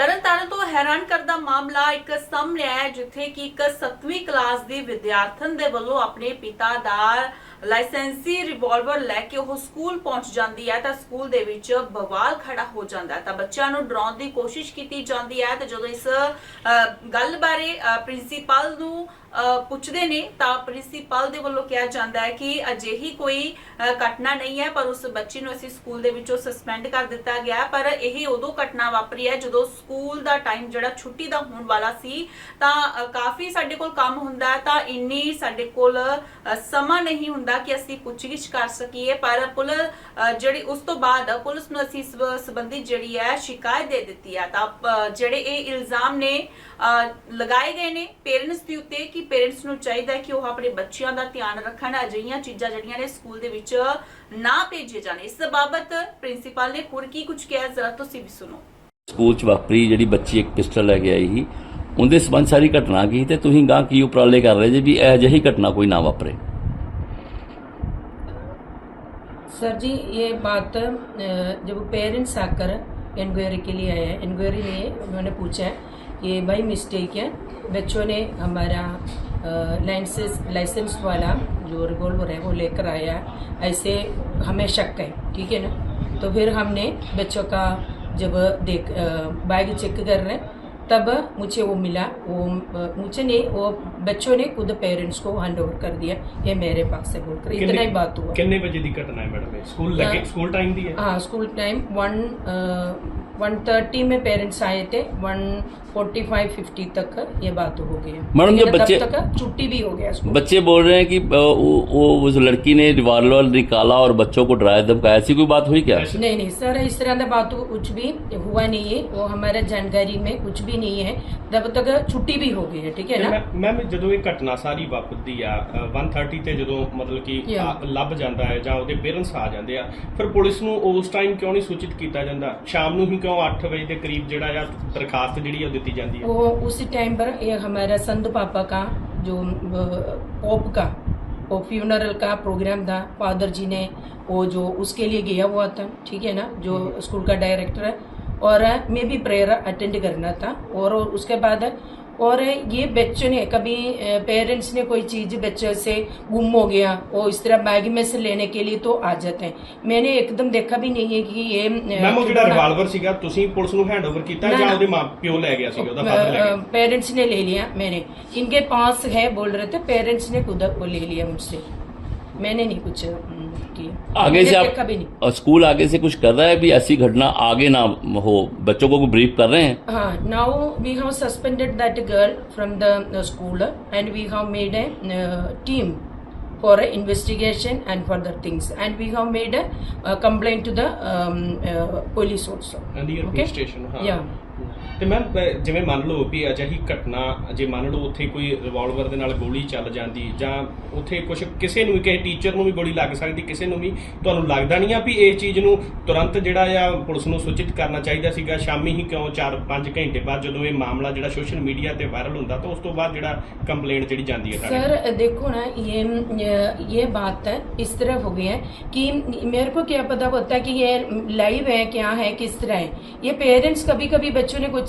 ਤਰਨਤਾਰਨ ਤੋਂ ਹੈਰਾਨ ਕਰਦਾ ਮਾਮਲਾ ਇੱਕ ਸਾਹਮਣੇ ਆਇਆ ਜਿੱਥੇ ਕਿ ਇੱਕ 7ਵੀਂ ਕਲਾਸ ਦੀ ਵਿਦਿਆਰਥਣ ਦੇ ਵੱਲੋਂ ਆਪਣੇ ਪਿਤਾ ਦਾ ਲਾਇਸੈਂਸੀ ਰਿਵਾਲਵਰ ਲੈ ਕੇ ਉਹ ਸਕੂਲ ਪਹੁੰਚ ਜਾਂਦੀ ਹੈ ਤਾਂ ਸਕੂਲ ਦੇ ਵਿੱਚ ਬਵਾਲ ਖੜਾ ਹੋ ਜਾਂਦਾ ਹੈ। ਤਾਂ ਬੱਚਿਆਂ ਨੂੰ ਡਰਾਉਣ ਦੀ ਕੋਸ਼ਿਸ਼ ਕੀਤੀ ਜਾਂਦੀ ਹੈ ਤੇ ਜਦੋਂ ਇਸ ਗੱਲ ਬਾਰੇ ਪ੍ਰਿੰਸੀਪਲ ਨੂੰ ਪੁੱਛਦੇ ਨੇ ਤਾਂ ਪ੍ਰਿੰਸੀਪਲ ਦੇ ਵੱਲੋਂ ਕਿਹਾ ਜਾਂਦਾ ਹੈ ਕਿ ਅਜਿਹੀ ਕੋਈ ਘਟਨਾ ਨਹੀਂ ਹੈ, ਪਰ ਉਸ ਬੱਚੀ ਨੂੰ ਅਸੀਂ ਸਕੂਲ ਦੇ ਵਿੱਚੋਂ ਸਸਪੈਂਡ ਕਰ ਦਿੱਤਾ ਗਿਆ ਪਰ ਇਹ ਉਦੋਂ ਘਟਨਾ ਵਾਪਰੀ ਹੈ ਜਦੋਂ ਸਕੂਲ ਦਾ ਟਾਈਮ ਜਿਹੜਾ ਛੁੱਟੀ ਦਾ ਹੋਣ ਵਾਲਾ ਸੀ, ਤਾਂ ਕਾਫੀ ਸਾਡੇ ਕੋਲ ਕੰਮ ਹੁੰਦਾ ਤਾਂ ਇੰਨੀ ਸਾਡੇ ਕੋਲ ਸਮਾਂ ਨਹੀਂ ਹੁੰਦਾ ਕਿ ਅਸੀਂ ਪੁੱਛਗਿੱਛ ਕਰ ਸਕੀਏ। ਪਰ ਪੁਲ ਜਿਹੜੀ ਉਸ ਤੋਂ ਬਾਅਦ ਪੁਲਿਸ ਨੂੰ ਅਸੀਂ ਇਸ ਸੰਬੰਧੀ ਜਿਹੜੀ ਹੈ, ਸ਼ਿਕਾਇਤ ਦੇ ਦਿੱਤੀ ਹੈ। ਤਾਂ ਜਿਹੜੇ ਇਹ ਇਲਜ਼ਾਮ ਨੇ ਲਗਾਏ ਗਏ ਨੇ ਪੇਰੈਂਟਸ ਦੇ ਉੱਤੇ ਕਿ ਪੇਰੈਂਟਸ ਨੂੰ ਚਾਹੀਦਾ ਹੈ ਕਿ ਉਹ ਆਪਣੇ ਬੱਚਿਆਂ ਦਾ ਧਿਆਨ ਰੱਖਣ ਅਜਿਹੀਆਂ ਚੀਜ਼ਾਂ ਜਿਹੜੀਆਂ ਨੇ ਸਕੂਲ ਦੇ ਵਿੱਚ ਨਾ ਭੇਜੇ ਜਾਣ ਇਸ ਬਾਬਤ ਪ੍ਰਿੰਸੀਪਲ ਨੇ ਹੋਰ ਕੀ ਕੁਝ ਕਿਹਾ ਜ਼ਰਾ ਤੁਸੀਂ ਵੀ ਸੁਣੋ ਸਕੂਲ ਚ ਵਾਪਰੀ ਜਿਹੜੀ ਬੱਚੀ ਇੱਕ ਪਿਸਟਲ ਲੈ ਕੇ ਆਈ ਸੀ ਉਹਦੇ ਸਬੰਧ ਸਾਰੀ ਘਟਨਾ ਕੀ ਤੇ ਤੁਸੀਂ ਗਾਂ ਕੀ ਉਪਰਾਲੇ ਕਰ ਰਹੇ ਜੇ ਵੀ ਇਹ ਜਿਹੀ ਘਟਨਾ ਕੋਈ ਨਾ ਵਾਪਰੇ सर जी ये बात अ, जब पेरेंट्स आकर इंक्वायरी के लिए आए हैं। इंक्वायरी में उन्होंने पूछा है कि भाई मिस्टेक है। बच्चों ने हमारा लाइसेंस लाइसेंस वाला जो रिवॉल्वर है वो लेकर आया। ऐसे हमें शक है, ठीक है ना? तो फिर हमने बच्चों का जब देख बैग चेक कर रहे तब मुझे वो मिला। वो मुझे नहीं, वो बच्चों ने खुद पेरेंट्स को हैंड ओवर कर दिया ये मेरे पास से बोलकर। इतना ही बात हुआ। कितने बजे की घटना है मैडम? स्कूल लगे स्कूल टाइम दी है हाँ school time one one thirty में पेरेंट्स आए थे वन फोर्टी फाइव फिफ्टी तक ये बात हो गई मैडम जब बच्चे तक छुट्टी भी हो गया बच्चे बोल रहे हैं कि वो उस लड़की ने रिवाल्वर निकाला और बच्चों को डराया धमकाया ऐसी कोई बात हुई क्या? नहीं नहीं सर इस तरह की बात कुछ भी हुआ नहीं है। वो हमारे जानकारी में कुछ भी नहीं है। तब तक छुट्टी भी हो गई है ठीक है ना? मैम ਜਦੋਂ ਇਹ ਘਟਨਾ ਸਾਰੀ ਵਾਪਰਦੀ ਆ ਅ, 130 ਤੇ ਜਦੋਂ ਮਤਲਬ ਕਿ Yeah. ਆ, ਲੱਭ ਜਾਂਦਾ ਹੈ ਜਾਂ ਉਹਦੇ ਪੇਰੈਂਟਸ ਆ ਜਾਂਦੇ ਆ ਫਿਰ ਪੁਲਿਸ ਨੂੰ ਉਸ ਟਾਈਮ ਕਿਉਂ ਨਹੀਂ ਸੂਚਿਤ ਕੀਤਾ ਜਾਂਦਾ ਸ਼ਾਮ ਨੂੰ ਹੀ ਕਿਉਂ 8 ਵਜੇ ਦੇ ਕਰੀਬ ਜਿਹੜਾ ਆ ਦਰਖਾਸਤ ਜਿਹੜੀ ਆ ਉਹ ਦਿੱਤੀ ਜਾਂਦੀ ਹੈ वो उसी टाइम पर ये हमारा संत पापा का जो अ, पोप का वो फ्यूनरल का प्रोग्राम था फादर जी ने वो जो उसके लिए गया हुआ था ठीक है ना जो स्कूल का डायरेक्टर है और अ, मैं भी प्रेयर अटेंड करना था और उसके बाद और ये बच्चों ने कभी पेरेंट्स ने कोई चीज़ बच्चे से गुम हो गया वो इस तरह बैग में से लेने के लिए तो आ जाते हैं मैंने एकदम देखा भी नहीं है कि ये अ, ਮੈਮ ਉਹ ਜਿਹੜਾ कितना- ਰਿਵਾਲਵਰ ਸੀਗਾ ਤੁਸੀਂ ਪੁਲਿਸ ਨੂੰ ਹੈਂਡਓਵਰ ਕੀਤਾ ਨਾ, ਜਾਂ ਨਾ। ਉਹਦੇ ਮਾਂ ਪਿਓ ਲੈ ਗਿਆ ਸੀਗਾ ਉਹਦਾ ਫਾਦਰ ਲੈ ਗਿਆ पेरेंट्स ने ले लिया मैंने इनके पास है बोल रहे थे पेरेंट्स ने खुद वो ले लिया मुझसे मैंने नहीं कुछ की है। आगे से आप कभी नहीं। और स्कूल आगे से कुछ कर रहा है? अभी ऐसी घटना आगे ना हो। बच्चों को ब्रीफ कर रहे हैं? हाँ now we have suspended that girl from the school and we have made a team for investigation and for things and we have made a complaint to the police also ਤੇ ma'am ਜਿਵੇਂ ਮੰਨ ਲਓ ਵੀ ਅਜਿਹੀ ਘਟਨਾ ਜੇ ਮੰਨ ਲਓ ਉੱਥੇ ਕੋਈ ਰਿਵਾਲਵਰ ਦੇ ਨਾਲ ਗੋਲੀ ਚੱਲ ਜਾਂਦੀ ਜਾਂ ਉੱਥੇ ਕੁਝ ਕਿਸੇ ਨੂੰ ਵੀ ਕਿਸੇ ਟੀਚਰ ਨੂੰ ਵੀ ਗੋਲੀ ਲੱਗ ਸਕਦੀ ਕਿਸੇ ਨੂੰ ਵੀ ਤੁਹਾਨੂੰ ਲੱਗਦਾ ਨਹੀਂ ਆ ਵੀ ਇਸ ਚੀਜ਼ ਨੂੰ ਤੁਰੰਤ ਜਿਹੜਾ ਆ ਪੁਲਿਸ ਨੂੰ ਸੂਚਿਤ ਕਰਨਾ ਚਾਹੀਦਾ ਸੀਗਾ ਸ਼ਾਮੀ ਹੀ ਕਿਉਂ 4-5 ਘੰਟੇ ਬਾਅਦ ਜਦੋਂ ਇਹ ਮਾਮਲਾ ਜਿਹੜਾ ਸੋਸ਼ਲ ਮੀਡੀਆ ਤੇ ਵਾਇਰਲ ਹੁੰਦਾ ਤਾਂ ਉਸ ਤੋਂ ਬਾਅਦ ਜਿਹੜਾ ਕੰਪਲੇਂਟ ਜਿਹੜੀ ਜਾਂਦੀ ਹੈ ਸਾਡੇ सर देखो ना ये ये बात है इस तरह हो गई है कि मेरे को क्या पता होता है कि ये लाइव है क्या है किस तरह है ये पेरेंट्स कभी कभी बच्चों ने कुछ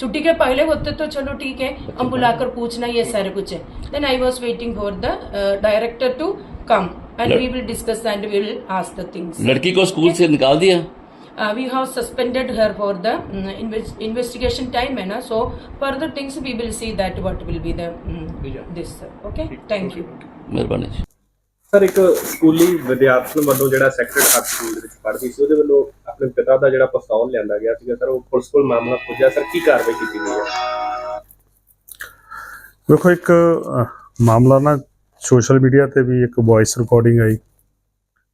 छुट्टी के पहले होते तो चलो ठीक है अच्छा, हम बुलाकर पूछना ये सारे कुछ है। Then I was waiting for the director to come and we will discuss and we will ask the things लड़की को स्कूल से निकाल दिया? We have suspended her for the investigation time है ना so further things we will see that what will be this okay thank you मेहरबानी sir, ਇੱਕ ਸਕੂਲੀ ਵਿਦਿਆਰਥਣ ਵੱਲੋਂ ਜਿਹੜਾ ਸੈਕਰਡ ਹਾਰਟ ਸਕੂਲ ਦੇ ਵਿੱਚ ਪੜ੍ਹਦੀ ਸੀ, ਉਹਦੇ ਵੱਲੋਂ ਆਪਣੇ ਪਿਤਾ ਦਾ ਜਿਹੜਾ ਪਿਸਤੌਲ ਲਿਆਂਦਾ ਗਿਆ ਸੀਗਾ। ਸਰ, ਉਹ ਪੁਲਿਸ ਕੋਲ ਮਾਮਲਾ ਪੁੱਜਿਆ। ਸਰ, ਕੀ ਕਾਰਵਾਈ ਕੀਤੀ ਗਈ ਹੈ? ਵੇਖੋ ਇੱਕ ਮਾਮਲਾ ਨਾ ਸੋਸ਼ਲ ਮੀਡੀਆ ਤੇ ਵੀ ਇੱਕ ਵੌਇਸ ਰਿਕਾਰਡਿੰਗ ਆਈ।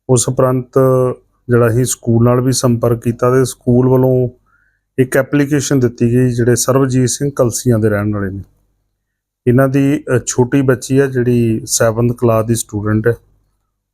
ਉਸ ਉਪਰੰਤ ਜਿਹੜਾ ਅਸੀਂ ਸਕੂਲ ਨਾਲ ਵੀ ਸੰਪਰਕ ਕੀਤਾ ਤੇ ਸਕੂਲ ਵੱਲੋਂ ਇੱਕ ਐਪਲੀਕੇਸ਼ਨ ਦਿੱਤੀ ਗਈ, ਜਿਹੜੇ ਸਰਬਜੀਤ ਸਿੰਘ ਕਲਸੀਆਂ ਦੇ ਰਹਿਣ ਵਾਲੇ ਨੇ। ਇਹਨਾਂ ਦੀ ਛੋਟੀ ਬੱਚੀ ਆ, ਜਿਹੜੀ 7th ਕਲਾਸ ਦੀ ਸਟੂਡੈਂਟ ਹੈ।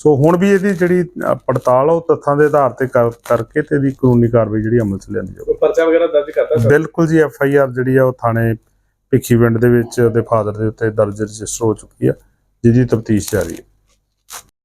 ਸੋ ਹੁਣ ਵੀ ਇਹਦੀ ਜਿਹੜੀ ਪੜਤਾਲ ਉਹ ਤੱਥਾਂ ਦੇ ਆਧਾਰ ਤੇ ਕਰ- ਕਰਕੇ ਤੇ ਇਹਦੀ ਕਾਨੂੰਨੀ ਕਾਰਵਾਈ ਜਿਹੜੀ ਅਮਲ ਚ ਲਿਆਂਦੀ ਜਾਊਗੀ। ਪਰਚਾ ਵਗੈਰਾ ਦਰਜ ਕਰਤਾ ਸਰ? ਬਿਲਕੁਲ ਜੀ ਐਫ ਆਈ ਆਰ ਜਿਹੜੀ ਆ ਉਹ ਥਾਣੇ ਭਿੱਖੀਵਿੰਡ ਦੇ ਵਿੱਚ ਉਹਦੇ ਫਾਦਰ ਦੇ ਉੱਤੇ ਦਰਜ ਰਜਿਸਟਰ ਹੋ ਚੁੱਕੀ ਆ ਜਿਹਦੀ ਤਫਤੀਸ਼ ਜਾਰੀ ਹੈ।